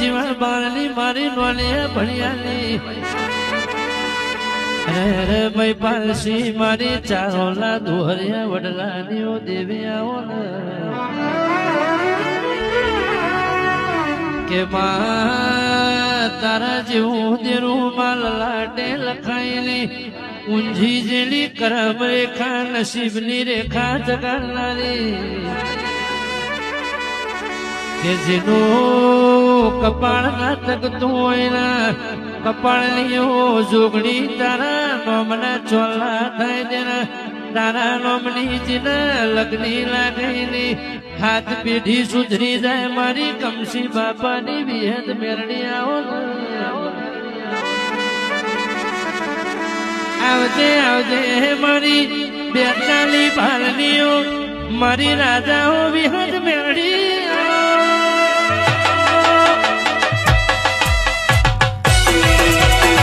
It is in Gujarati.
જીવન બાળની મારી નોલે ભણ્યાની રે ભાઈ પાલસી મારી ચારોલા દોહરિયા વડલાની ઓ દેવી આવો કે માં, તારા જેવું દેરું માલ લાટે લખાયેલી. ઊંઝી જેલી કરમ રેખા, નસીબની રેખા જગાડનારી. કે જેનું કપાળ ના તકતું હોય ના જોગણી તારા નોમના ચોલા થાય દેના તારા નોમની જીના લગ્ની લાગેલી. હાથ પેઢી સુધરી જાય મારી કમસી બાપાની વિહદ મેરણી આવો આવજે આવજે આવજે મારી બેતાલી ભાલનીઓ, મારી રાજાઓ વિહદ મેળડી